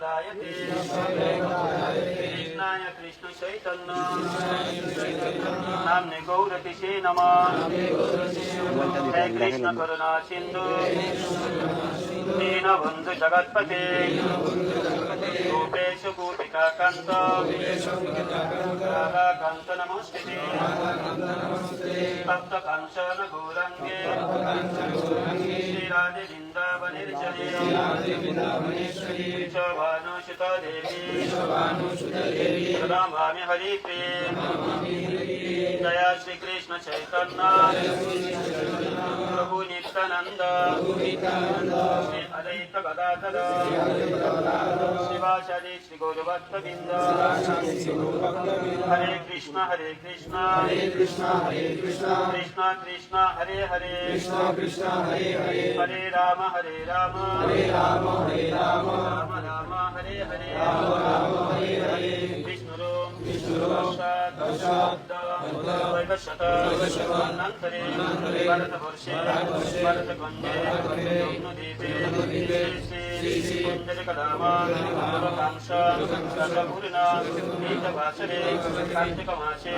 पदायते कृष्णाय कृष्णचैतन्य नाम्ने गौरतिशे नमः। हे कृष्णकरुणा सिन्धु ದೀನ ಒಂದು ಜಗತ್ಪತಿ ರೂಪೇಶು ಭೂಪಿಕಾ ಕಂತ ಕಂತ ನಮಸ್ತಿ ತಪ್ತ ಕಂಸನ ಗೌರಂಗೆ ಶ್ರೀರಾಜೆ ಬೃಂದಾವನೇಶ್ವರಿ ಭಾನುಷಿತ ದೇವಿ ಸದಾ ಭಾಮಿ ಹರಿ ಪ್ರಿಯೆ ದಯಾ ಶ್ರೀಕೃಷ್ಣ ಚೈತನ್ಯ ಪ್ರಭು ನಿತ್ಯಾನಂದ বৃন্দাবনির্জনে শোভানুসুত দেবী প্রণমামি হরি প্রিয়ে জয় শ্রী কৃষ্ণ চৈতন্য প্রভু নিত্যানন্দ শ্রী অদ্বৈত গদাধর শিবাচার্য শ্রী গৌরভক্তবৃন্দ হরে কৃষ্ণ হরে কৃষ্ণ কৃষ্ণ কৃষ্ণ হরে হরে হরে রাম হরে রাম রাম রাম হরে হরে বিষ্ণুরো দৈবশত অনন্তরে ভারতবর্ষে ভারতখণ্ডে দ্বীপে শ্রী কুঞ্জলিকধামা কাংস সর্বপূর্ণ তীর্থবাসরে কার্তিক মাসে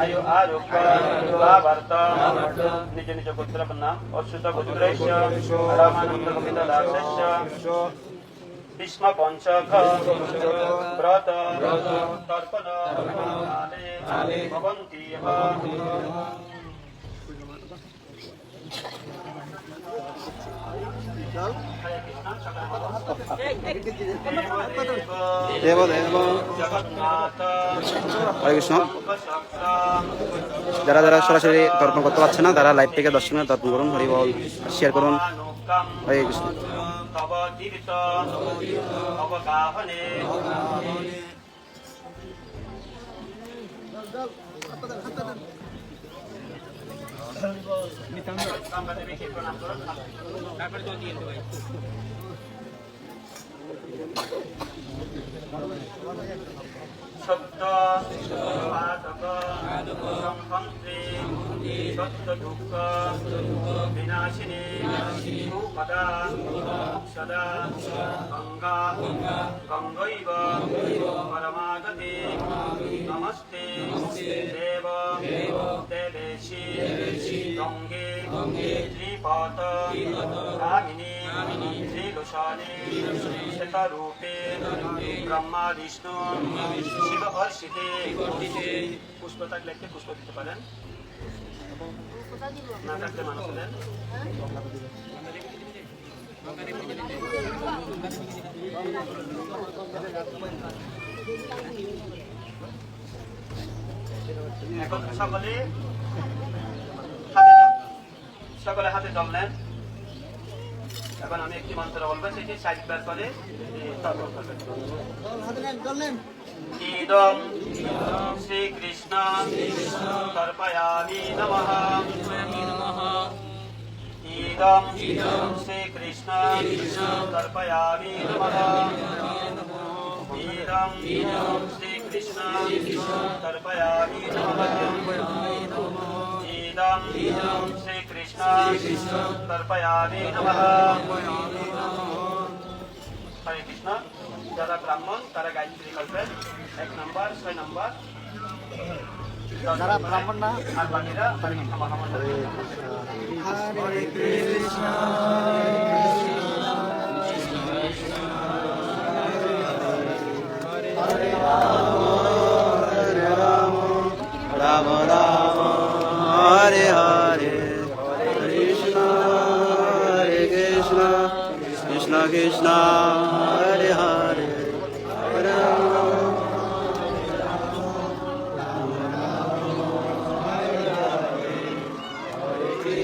আয়ু আরোগ্য ভাবার্থ নিজ নিজ পুত্র নাম অচ্যুত পুত্রেশ রামানন্দ কপিত দাসস্য ভীষ্ম দেব দেব হরে কৃষ্ণ। যারা যারা সরাসরি দর্পণ করতে পারছে না, তারা লাইভ থেকে দর্শন দর্পণ করুন, হরি বল শেয়ার করুন। হরে কৃষ্ণ। অবগাহনে সত্য পাদক সংহন্ত্রী সত্য দুঃখ বিনাশিনী সুপদা সদা গঙ্গা গঙ্গৈব পরমাগতি নমস্তে দেব দেবেশি গঙ্গে শ্রীপদ কামিনী শ্রীলোষানী শ্বেতরূপে ব্রহ্মা বিষ্ণু শিব হর্ষিতে পুষ্প থাকলে একটি পুষ্প দিতে পারেন না এখন সকলে হাতে সকলে হাতে জল নেন। এখন আমি একটি মন্ত্র বলব, সেটি চারবার করে ইদম শ্রীকৃষ্ণ তর্পয়ামি নমঃ। ইদম শ্রীকৃষ্ণ তর্পয়ামি নমঃ। ইদম শ্রীকৃষ্ণ তর্পয়ামি নমঃ। ইদম শ্রীকৃষ্ণ तर्पयामि नमः। হরে কৃষ্ণ যারা ব্রাহ্মণ তারা গায়ত্রী করবেন এক নম্বর ছয় নম্বর যারা ব্রাহ্মণ না আর বাকিরা হরে কৃষ্ণ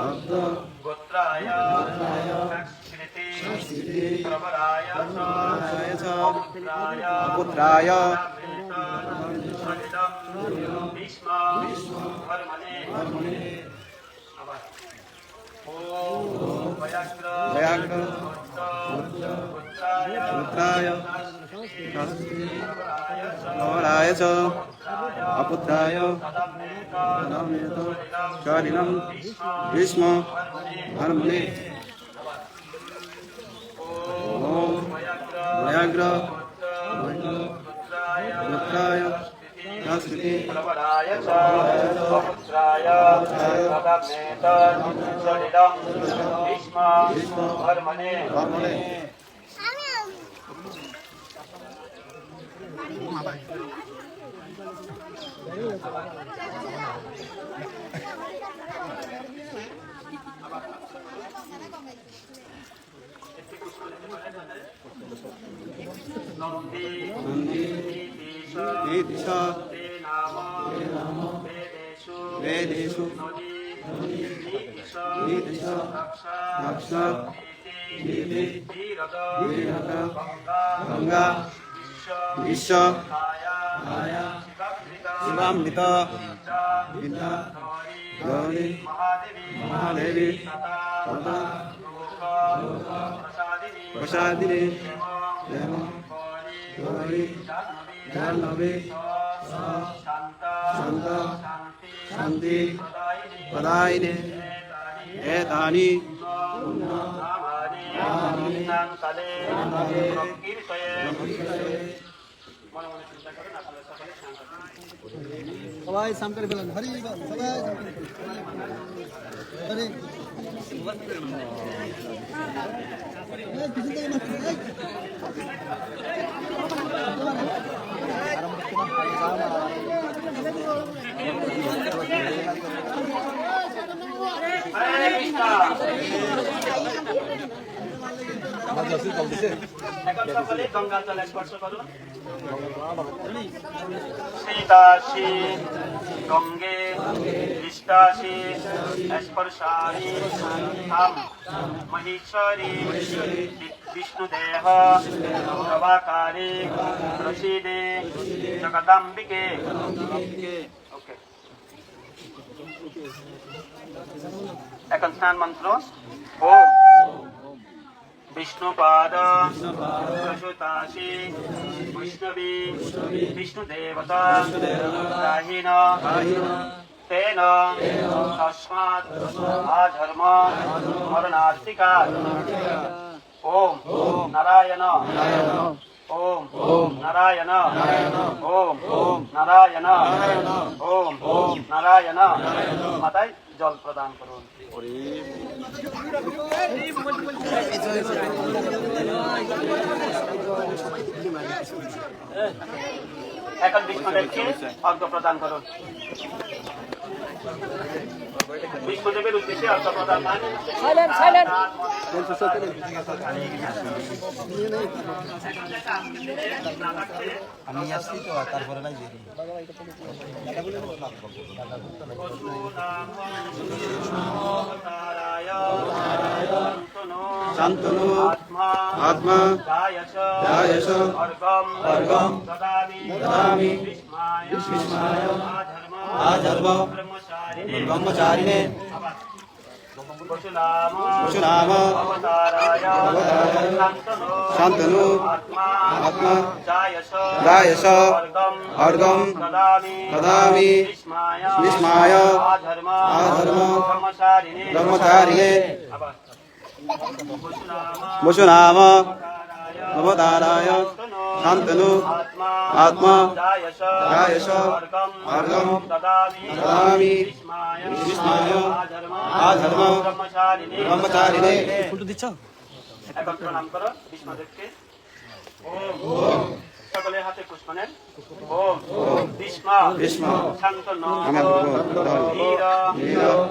ভক্ত গোত্রায় পুত্রায় ভয়াগ্র पुत्राय नराय च अपुत्राय कारिणं भीष्म हर्मणे ॐ मयाग्र पुत्राय संस्कृति वेदेशु नीतिश दक्ष नीति गंगा বিশ্ব শিবাম্বিত বিদ্যা গৌরী মহাদেবী তথা প্রসাদিনী দেব গৌরী জাহ্নবী শান্ত শান্তি পদায়নে এতানি কীর্তয়ে সবাই সাম করে ফেলেন। হরি। হরে কৃষ্ণ এখন সকলে গঙ্গা জলে স্পর্শ করুন সীতাশি গঙ্গে থাম মহেশ্বরী বিষ্ণুদেহ প্রভাকারী প্রসীদে জগদাম্বিকে। ওকে এখন স্নান মন্ত্র। ওম বিষ্ণুপাদ প্রসুতাসি বৈষ্ণবী বিষ্ণুদেবতা রাহিন তেন তস্মাৎ আধর্ম মরণার্তিকা ওম নারায়ণ ওম নারায়ণ ওম নারায়ণ ওম নারায়ণ মাতায় জল প্রদান করুন এখন বিষ্ণুদেবকে অর্ঘ্য প্রদান করুন বিষ্ণুদেবের উদ্দেশ্যে অর্ঘ্য প্রদান. আমি আসছি তো তারপরে নাই शांतनु आत्मा। दायश। अर्गम ददामि। विस्माय। आधर्म। ब्रह्मचारिणे। पशुनाम शन्तनु। आत्मा। दायश। अर्गम ददामि। विस्माय। आधर्म। ब्रह्मचारिणे। আত্মা গায়স গায়স অর্গম অর্গম দদামি দদামি বিস্মায় বিস্মায় আধর্ম আধর্ম ব্রহ্মচারিণে ব্রহ্মচারিণে এখন প্রণাম করো বিষ্ণুদেবকে ওম সকলে হাতে পুষ্প নেন। ওম বিষ্মা শান্তন ধীর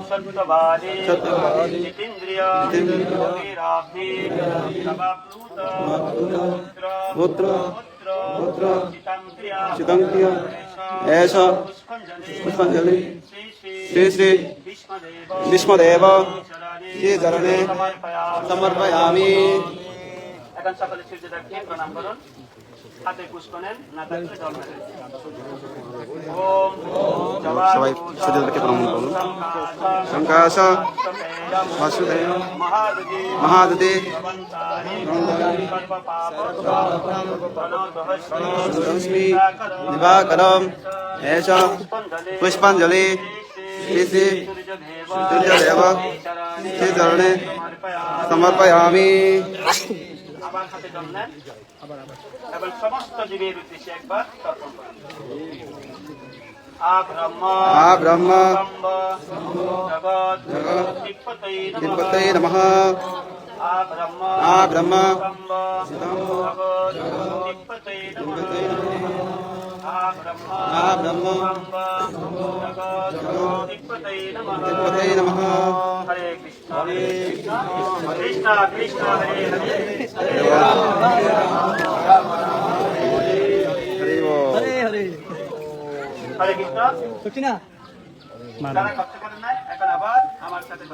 সত্যবাদী। জিতেন্দ্রিয় পুত্র পুত্র চিতঙ্ক্রিয়। এষ পুষ্পাঞ্জলি। পুষ্পাঞ্জলি। শ্রী শ্রী ভীষ্মদেব। শ্রী চরণে সমর্পয়ামি। এখন সকলে সূর্যদেবকে প্রণাম করুন। হাতে পুষ্প নেন না থাকলে জল নেন সবাই সূর্যদেবকে প্রণাম করুন। শঙ্কাশ বাসুদেব সর্বপাপস্মি দিবাকরম এষ পুষ্পাঞ্জলি সূর্যদেব শ্রী চরণে সমর্পয়ামি। আবার হাতে জল নেন। এবং সমস্ত জীবের উদ্দেশ্যে একবার তর্পণ করুন আ ব্রহ্ম আ ব্রহ্ম স্তম্ভ জগৎ জগৎ তিপ্পতৈ ব্রহ্ম আ ব্রহ্ম স্তম্ভ জগৎ তিপ্পতৈ নমঃ তিব্বতে নমঃ হরে কৃষ্ণ যারা করেন না এখন আবার আমার সাথে